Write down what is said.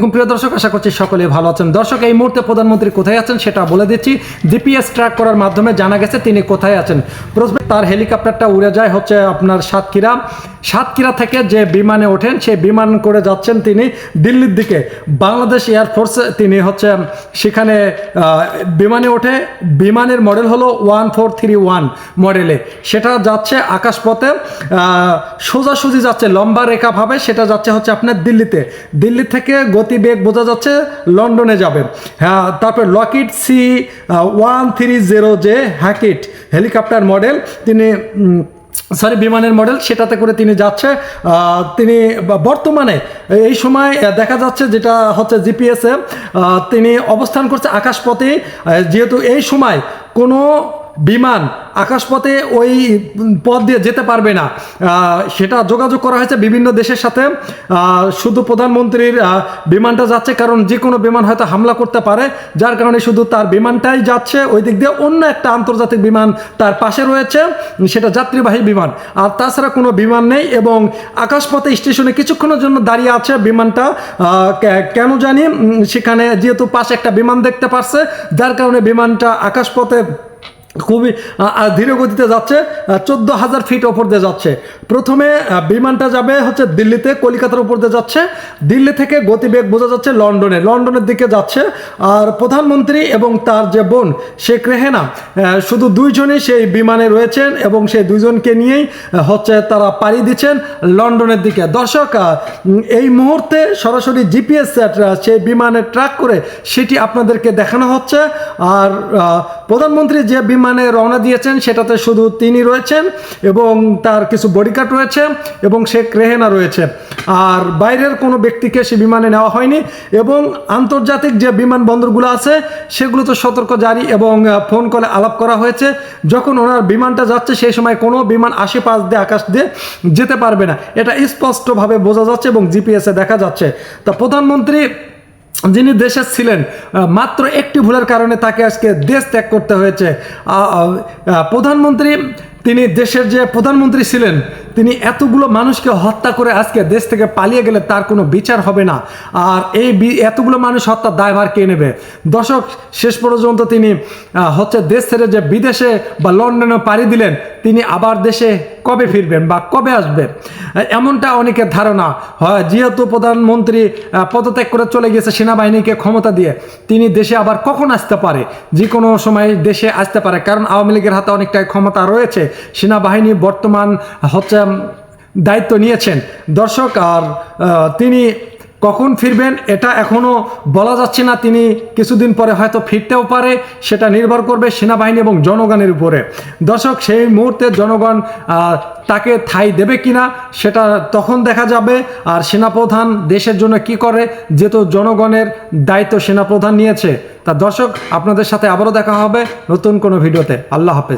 প্রিয় দর্শক, আশা করছি সকলে ভালো আছেন। দর্শক, এই মুহূর্তে প্রধানমন্ত্রী কোথায় আছেন সেটা বলে দিচ্ছি। জিপিএস ট্র্যাক করার মাধ্যমে জানা গেছে তিনি কোথায় আছেন। প্রথমে তার হেলিকপ্টারটা উড়ে যায় হচ্ছে আপনার সাতক্ষীরা। সাতক্ষীরা থেকে যে বিমানে ওঠেন, সেই বিমান করে যাচ্ছেন তিনি দিল্লির দিকে। বাংলাদেশ এয়ারফোর্স তিনি হচ্ছে সেখানে বিমানে ওঠে। বিমানের মডেল হলো ওয়ান ফোর থ্রি ওয়ান মডেলে সেটা যাচ্ছে আকাশপথে সোজাসুজি যাচ্ছে, লম্বা রেখাভাবে সেটা যাচ্ছে হচ্ছে আপনার দিল্লিতে। দিল্লি থেকে গতিবেগ বোঝা যাচ্ছে লন্ডনে যাবে। হ্যাঁ তারপর Lockheed C one three zero যে হ্যাকিট হেলিকপ্টার মডেল তিনি সরি বিমানের মডেল সেটাতে করে তিনি যাচ্ছে। তিনি বর্তমানে এই সময় দেখা যাচ্ছে যেটা হচ্ছে জিপিএসে তিনি অবস্থান করছে আকাশপথে। যেহেতু এই সময় কোনো বিমান আকাশপথে ওই পথ দিয়ে যেতে পারবে না। সেটা যোগাযোগ করা হয়েছে বিভিন্ন দেশের সাথে। শুধু প্রধানমন্ত্রীর বিমানটা যাচ্ছে কারণ যে কোনো বিমান হয়তো হামলা করতে পারে। যার কারণে শুধু তার বিমানটাই যাচ্ছে। ওই দিক দিয়ে অন্য একটা আন্তর্জাতিক বিমান তার পাশে রয়েছে, সেটা যাত্রীবাহী বিমান। আর তাছাড়া কোনো বিমান নেই এবং আকাশপথে স্টেশনে কিছুক্ষণের জন্য দাঁড়িয়ে আছে বিমানটা। কেন জানি সেখানে যেহেতু পাশে একটা বিমান দেখতে পারছে, যার কারণে বিমানটা আকাশপথে খুবই ধীর গতিতে যাচ্ছে চোদ্দ হাজার ফিট ওপর দিয়ে যাচ্ছে। প্রথমে বিমানটা যাবে হচ্ছে দিল্লিতে, কলকাতার উপর দিয়ে যাচ্ছে। দিল্লি থেকে গতিবেগ বোঝা যাচ্ছে লন্ডনে। লন্ডনের দিকে যাচ্ছে। আর প্রধানমন্ত্রী এবং তার যে বোন শেখ রেহেনা শুধু দুইজনই সেই বিমানে রয়েছেন এবং সেই দুইজনকে নিয়েই হচ্ছে তারা পাড়ি দিচ্ছেন লন্ডনের দিকে। দর্শক এই মুহূর্তে সরাসরি জিপিএস সেই বিমানে ট্র্যাক করে সেটি আপনাদেরকে দেখানো হচ্ছে। আর প্রধানমন্ত্রী যে বিমানে রওনা দিয়েছেন, সেটাতে শুধু তিনি রয়েছেন এবং তার কিছু বডিগার্ড রয়েছে এবং শেখ রেহেনা রয়েছে। আর বাইরের কোনো ব্যক্তিকে সে বিমানে নেওয়া হয়নি এবং আন্তর্জাতিক যে বিমানবন্দরগুলো আছে সেগুলো তো সতর্ক জারি এবং ফোন কলে আলাপ করা হয়েছে। যখন ওনার বিমানটা যাচ্ছে, সেই সময় কোনো বিমান আশেপাশ দিয়ে, আকাশ দিয়ে যেতে পারবে না। এটা স্পষ্টভাবে বোঝা যাচ্ছে এবং জিপিএসে দেখা যাচ্ছে। তা প্রধানমন্ত্রী যিনি দেশে ছিলেন মাত্র একটি ভুলের কারণে তাকে আজকে দেশ ত্যাগ করতে হয়েছে। প্রধানমন্ত্রী, তিনি দেশের যে প্রধানমন্ত্রী ছিলেন তিনি এতগুলো মানুষকে হত্যা করে আজকে দেশ থেকে পালিয়ে গেলে তার কোনো বিচার হবে না। আর এই এতগুলো মানুষ হত্যার দায়ভার কে নেবে? দর্শক, শেষ পর্যন্ত তিনি হচ্ছে দেশ ছেড়ে যে বিদেশে বা লন্ডনে পাড়ি দিলেন, তিনি আবার দেশে কবে ফিরবেন বা কবে আসবেন? এমনটা অনেকের ধারণা। হয় যেহেতু প্রধানমন্ত্রী পদত্যাগ করে চলে গেছে সেনাবাহিনীকে ক্ষমতা দিয়ে, তিনি দেশে আবার কখন আসতে পারে? যে কোনো সময় দেশে আসতে পারে। কারণ আওয়ামী লীগের হাতে অনেকটাই ক্ষমতা রয়েছে। সেনাবাহিনী বর্তমান, হচ্ছে দায়িত্ব নিয়েছেন। দর্শক, আর তিনি কখন ফিরবেন এটা এখনও বলা যাচ্ছে না। তিনি কিছুদিন পরে হয়তো ফিরতেও পারে, সেটা নির্ভর করবে সেনাবাহিনী এবং জনগণের উপরে। দর্শক, সেই মুহূর্তে জনগণ তাকে ঠাঁই দেবে কিনা, সেটা তখন দেখা যাবে। আর সেনাপ্রধান দেশের জন্য কি করে, যেহেতু জনগণের দায়িত্ব সেনাপ্রধান নিয়েছে। তা দর্শক, আপনাদের সাথে আবারও দেখা হবে নতুন কোনো ভিডিওতে। আল্লাহ হাফেজ।